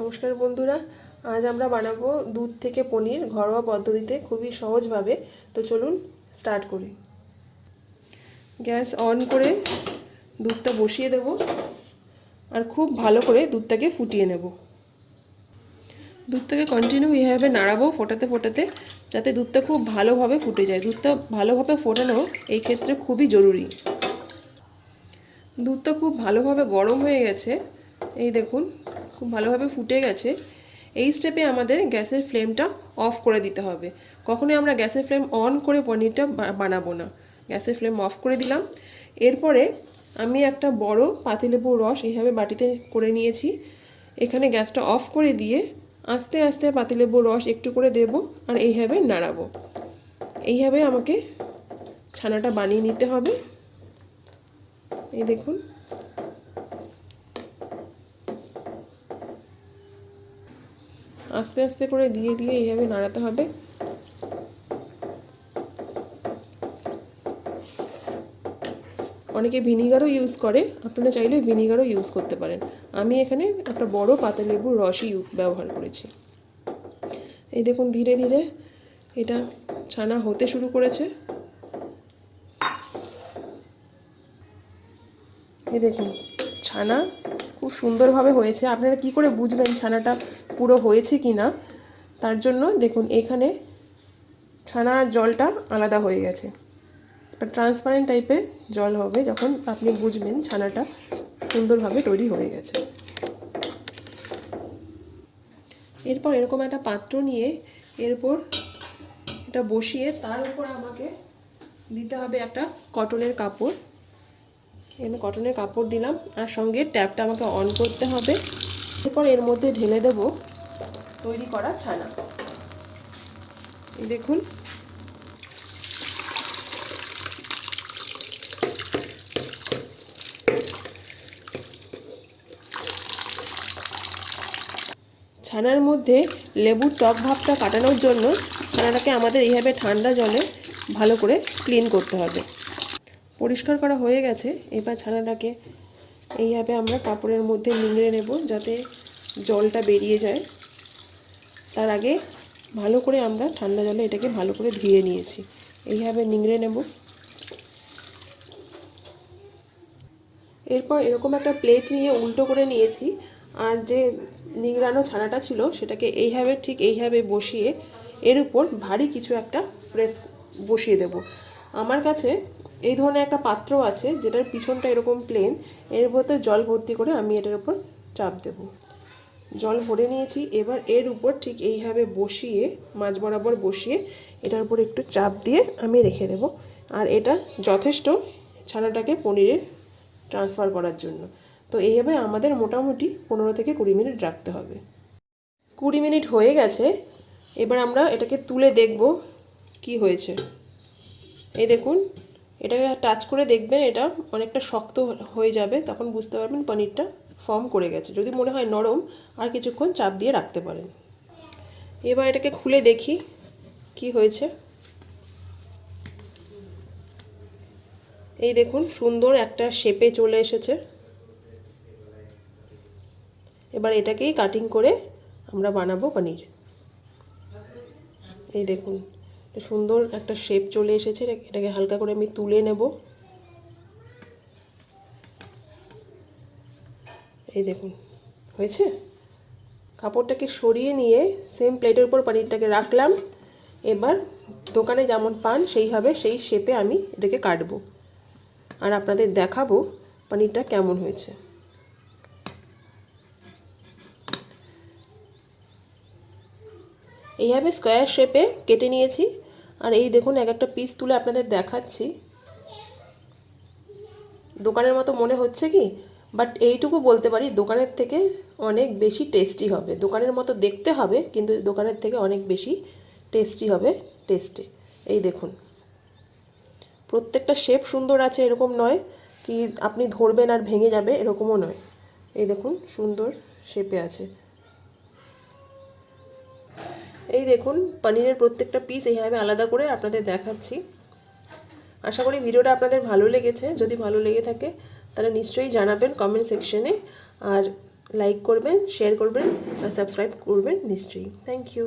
নমস্কার বন্ধুরা, আজ আমরা বানাবো দুধ থেকে পনির ঘরোয়া পদ্ধতিতে খুবই সহজভাবে। তো চলুন স্টার্ট করি। গ্যাস অন করে দুধটা বসিয়ে দেব আর খুব ভালো করে দুধটাকে ফুটিয়ে নেব। দুধটাকে কন্টিনিউ এভাবে নাড়াবো ফোটাতে ফোটাতে, যাতে দুধটা খুব ভালোভাবে ফুটে যায়। দুধটা ভালোভাবে ফোটানো এই ক্ষেত্রে খুবই জরুরি। দুধটা খুব ভালোভাবে গরম হয়ে গেছে। এই দেখুন খুব ভালোভাবে ফুটে গেছে, এই স্টেপে আমাদের গ্যাসের ফ্লেমটা অফ করে দিতে হবে। কখনোই আমরা গ্যাসের ফ্লেম অন করে পনিরটা বানাবো না। গ্যাসের ফ্লেম অফ করে দিলাম। এরপরে আমি একটা বড় পাতিলেবুর রস এইভাবে বাটিতে করে নিয়েছি। এখানে গ্যাসটা অফ করে দিয়ে আস্তে আস্তে পাতিলেবুর রস একটু করে দেব আর এইভাবে নাড়াবো। এইভাবে আমাকে ছানাটা বানিয়ে নিতে হবে। এই দেখুন। আস্তে আস্তে করে দিয়ে দিয়ে এইভাবে নাড়াতে হবে। অনেকে ভিনিগারও ইউজ করে, আপনারা চাইলে ভিনিগারও ইউজ করতে পারেন। আমি এখানে একটা বড় পাতা লেবুর রসই ব্যবহার করেছি। এই দেখুন, ধীরে ধীরে এটা ছানা হতে শুরু করেছে। এই দেখুন, ছানা খুব সুন্দরভাবে হয়েছে। আপনারা কি করে বুঝবেন ছানাটা পুরো হয়েছে কি না তার জন্য দেখুন, এখানে ছানার জলটা আলাদা হয়ে গেছে। ট্রান্সপারেন্ট টাইপের জল হবে যখন আপনি বুঝবেন ছানাটা সুন্দরভাবে তৈরি হয়ে গেছে। এরপর এরকম একটা পাত্র নিয়ে এরপর এটা বসিয়ে তার উপর আমাকে দিতে হবে একটা কটনের কাপড়। এখানে কটনের কাপড় দিলাম। আর সঙ্গে ট্যাপটা আমাকে অন করতে হবে। এরপর এর মধ্যে ঢেলে দেব তৈরি করা ছানা। দেখুন। ছানার মধ্যে লেবুর টক ভাবটা কাটানোর জন্য ছানাটাকে আমাদের এইভাবে ঠান্ডা জলে ভালো করে ক্লিন করতে হবে। পরিষ্কার করা হয়ে গেছে। এবার ছানাটাকে এইভাবে আমরা কাপড়ের মধ্যে নিংড়ে নেব যাতে জলটা বেরিয়ে যায়। তার আগে ভালো করে আমরা ঠান্ডা জলে এটাকে ভালো করে ধুয়ে নিয়েছি। এইভাবে নিংড়ে নেব। এরপর এরকম একটা প্লেট নিয়ে উল্টো করে নিয়েছি। আর যে নিংড়ানো ছানাটা ছিল, সেটাকে এইভাবে ঠিক এইভাবে বসিয়ে এর উপর ভারী কিছু একটা প্রেস বসিয়ে দেব। আমার কাছে এই ধরনের একটা পাত্র আছে যেটার পিছনটা এরকম প্লেন এর ভেতর জল ভর্তি করে আমি এটার উপর চাপ দেব। জল ভরে নিয়েছি, এবার এর উপর ঠিক এইভাবে বসিয়ে মাছ বরাবর বসিয়ে এটার উপর একটু চাপ দিয়ে আমি রেখে দেব। আর এটা যথেষ্ট ছানাটাকে পনিরে ট্রান্সফার করার জন্য। তো এইভাবে আমাদের মোটামুটি পনেরো থেকে কুড়ি মিনিট রাখতে হবে। কুড়ি মিনিট হয়ে গেছে, এবার আমরা এটাকে তুলে দেখব কি হয়েছে। এই দেখুন এটাকে টাচ করে দেখবেন, এটা অনেকটা শক্ত হয়ে যাবে, তখন বুঝতে পারবেন পনিরটা ফর্ম করে গেছে। যদি মনে হয় নরম, আর কিছুক্ষণ চাপ দিয়ে রাখতে পারেন। এবার এটাকে খুলে দেখি কি হয়েছে। এই দেখুন, সুন্দর একটা শেপে চলে এসেছে। এবার এটাকেই কাটিং করে আমরা বানাবো পনির। এই দেখুন সুন্দর একটা শেপ চলে এসেছে, এটাকে হালকা করে আমি তুলে নেব। এই দেখুন, হয়েছে? কাপড়টাকে সরিয়ে নিয়ে সেম প্লেটের উপর পনিরটাকে রাখলাম। এবার দোকানে যেমন পান, সেইভাবে সেই শেপে আমি এটাকে কাটবো। আর আপনাদের দেখাবো পনিরটা কেমন হয়েছে। এইভাবে স্কোয়ার শেপে কেটে নিয়েছি। আর এই দেখুন, এক একটা পিস তুলে আপনাদের দেখাচ্ছি। দোকানের মতো মনে হচ্ছে কি? বাট এইটুকু বলতে পারি, দোকানের থেকে অনেক বেশি টেস্টি হবে। দোকানের মতো দেখতে হবে, কিন্তু দোকানের থেকে অনেক বেশি টেস্টি হবে টেস্টে এই দেখুন। প্রত্যেকটা শেপ সুন্দর আছে, এরকম নয় কি আপনি ধরবেন আর ভেঙে যাবে, এরকমও নয়। এই দেখুন, সুন্দর শেপে আছে। এই দেখুন, পনিরের প্রত্যেকটা পিস এইভাবে আলাদা করে আপনাদের দেখাচ্ছি। আশা করি ভিডিওটা আপনাদের ভালো লেগেছে। যদি ভালো লেগে থাকে, তাহলে নিশ্চয়ই জানাবেন কমেন্ট সেকশনে আর লাইক করবেন শেয়ার করবেন, আর সাবস্ক্রাইব করবেন নিশ্চয়ই। Thank you